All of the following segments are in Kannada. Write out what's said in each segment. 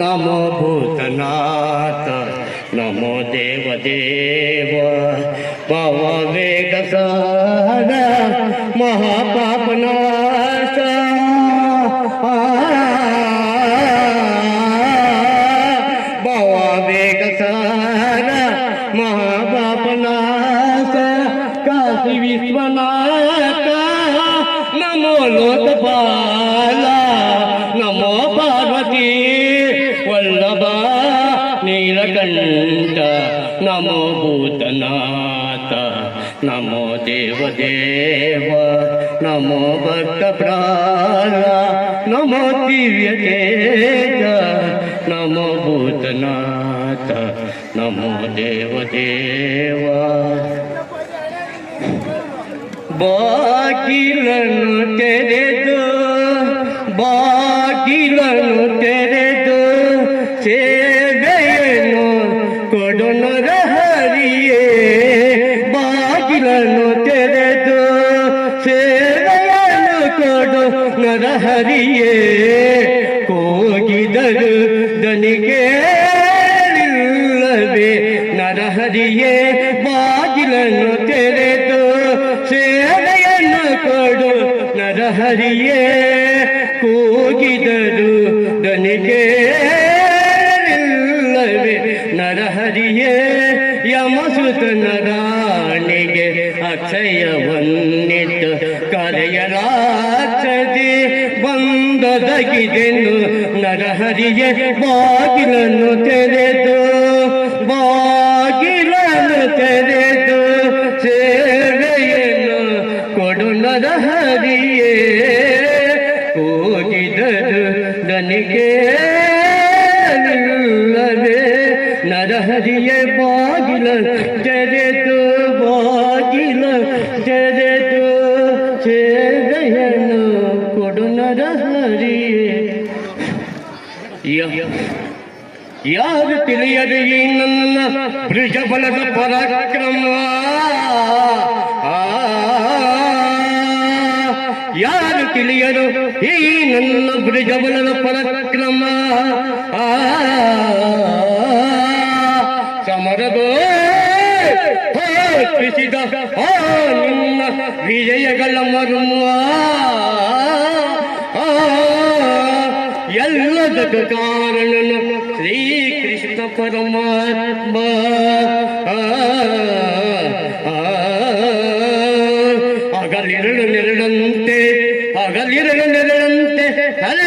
नमो भूतनाथ नमो देवदेव पववेगसन महापापनाथ भववेगसन महापापनाथ काशी विश्वनाथ नमो लोकपाला। నమో దేవదేవ నమో భక్త ప్రాణ నమో దివ్యదేవ నమో భూతనాథ నమో దేవదేవ. బాకిలను తెరెదు బాకిలను తెరెదు చేదయను కొడును రహరియే. ಕೊಡು ಹರಿಯೇ ಕೋಗಿದರು ದನಿಗೆ ನರಹರಿಯೇ ಬಾಗಿಲನ್ನು ತೆರೆದು ಸೇವೆಯನ್ನು ಕೊಡು ನರಹರಿಯೇ ಕೂಗಿದರು ದನಿಗೆ ನರಹರಿಯೇ ಯಮಸುತನ ರಾಣಿಗೆ ಅಕ್ಷಯವನ್ನಿಟ್ಟು ಕರೆಯಲಾಚದೆ ಬಂದದಗಿದೆನು ನರಹರಿಯೇ ಬಾಗಿಲನ್ನು ತೆರೆದು ಬಾಗಿಲನ್ನು ತೆರೆದು ಸೇವೆಯನ್ನು ಕೊಡು ನರಹರಿಯೇ ಕೂಗಿದರು ನನಗೆ ನಿಲ್ಲವೇ ನರಹರಿಯೇ ಬಾಗಿಲ ತೆರೆದು ಬಾಗಿಲ ತೆರೆದು ಸೇವೆಯನ್ನು ಯಾರು ತಿಳಿಯದೆ ಈ ನನ್ನ ಬಲದ ಪರಾಕ್ರಮ ಆ, ಯಾರು ತಿಳಿಯರು ಈ ನನ್ನ ಬಲದ ಪರಾಕ್ರಮ ಆ, ಸಮರದೋ ಕೃಷಿದ ಆ ನಿನ್ನ ವಿಜಯಗಳ ಮರ್ಮ ಎಲ್ಲದಕ್ಕೆ ಶ್ರೀ ಕೃಷ್ಣ ಪರಮಾತ್ಮ ಹಗಲಿರಳು ನೆರಳಂತೆ ಹಗಲಿರಳು ನೆರಳಂತೆ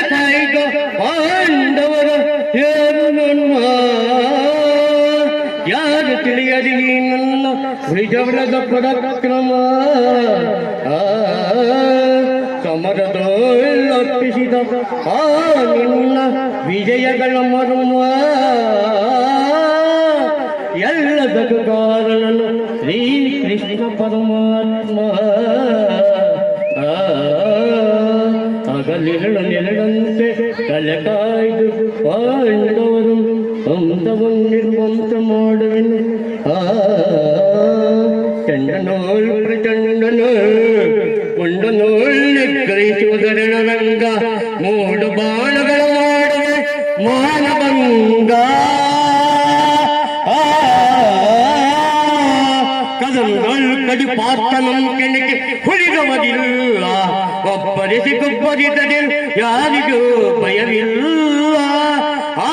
ಕಾಯ್ದು ಪಾಂಡವರ ಯಾರು ನನ್ನ ಯಾರು ತಿಳಿಯದಿ ನನ್ನ ವಿಜವರದ ಪರಾಕ್ರಮ ಆ, ಸಮರದೊಳ್ಳೊಪ್ಪಿಸಿದ ಆ ನಿನ್ನ ವಿಜಯಗಳ ಮರ್ಮ ಎಲ್ಲದಕ್ಕೂ ಕಾರಣನು ಶ್ರೀಕೃಷ್ಣ ಪರಮಾತ್ಮ ಆ, ಹಗಲಿರಳು ನೆರಳಂತೆ ತಲೆ ಕಾಯ್ದು ಪಾಂಡವರು ಹಂತವನ್ನು ನಿರ್ವಂತ ಮಾಡುವೆನು ಆ ಕದಂಗಳು ಕಡಿ ಪಾತ್ರನಂ ಹುಳಿದವನಿಲ್ಲ ಹುಲಿಗವದಿಲ್ಲ ಒಬ್ಬರಿಸಿ ಕುಬ್ಬರಿದರೆ ಯಾರಿಗೂ ಭಯವಿಲ್ಲ. ಆ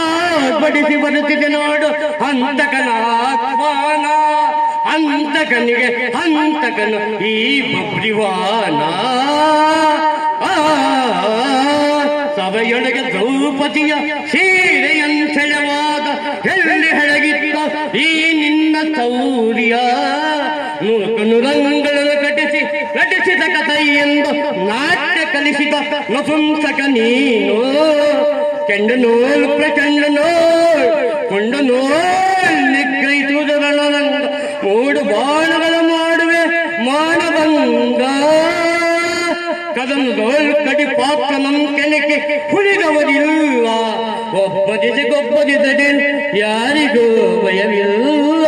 ಬಡಿಸಿ ಬರುತ್ತಿದೆ ನೋಡು ಹಂತಕನ ಆಹ್ವಾನ ಹಂತಕನಿಗೆ ಹಂತಕನು ಈ ಬಬ್ರಿವಾನ. ಸಭೆಯೊಳಗೆ ದ್ರೌಪದಿಯ ಸೀರೆಯಂಚಳವಾದ ಎಲ್ಲಿ ಹೆಳಗಿತ್ತ. ಈ ನಿನ್ನ ಶೌರ್ಯ ಎಂದು ನಾಟ್ಯ ಕಲಿಸಿದ ನಪುಂಸಕ ನೀನು. ಕೆಂಡು ನೋಲ್ ಪ್ರಚಂಡ ನೋಲ್ ಕೊಂಡ ನೋಲ್ ನಿಗ್ರಹಿಸುವುದರೊಳನಂದ ಮೂಡು ಬಾಣಗಳ ಮಾಡುವೆ ಮಾನವಂಗ ಕದನದೋಳ್ ಕಡಿ ಪಾಪ ನಮ್ ಕೆನಕೆ ಹುಳಿದವರಿಲ್ಲ ಒಬ್ಬದಿದೆ ಗೊಬ್ಬದಿದೆ ಯಾರಿಗೂ ಭಯವಿಲ್ಲ.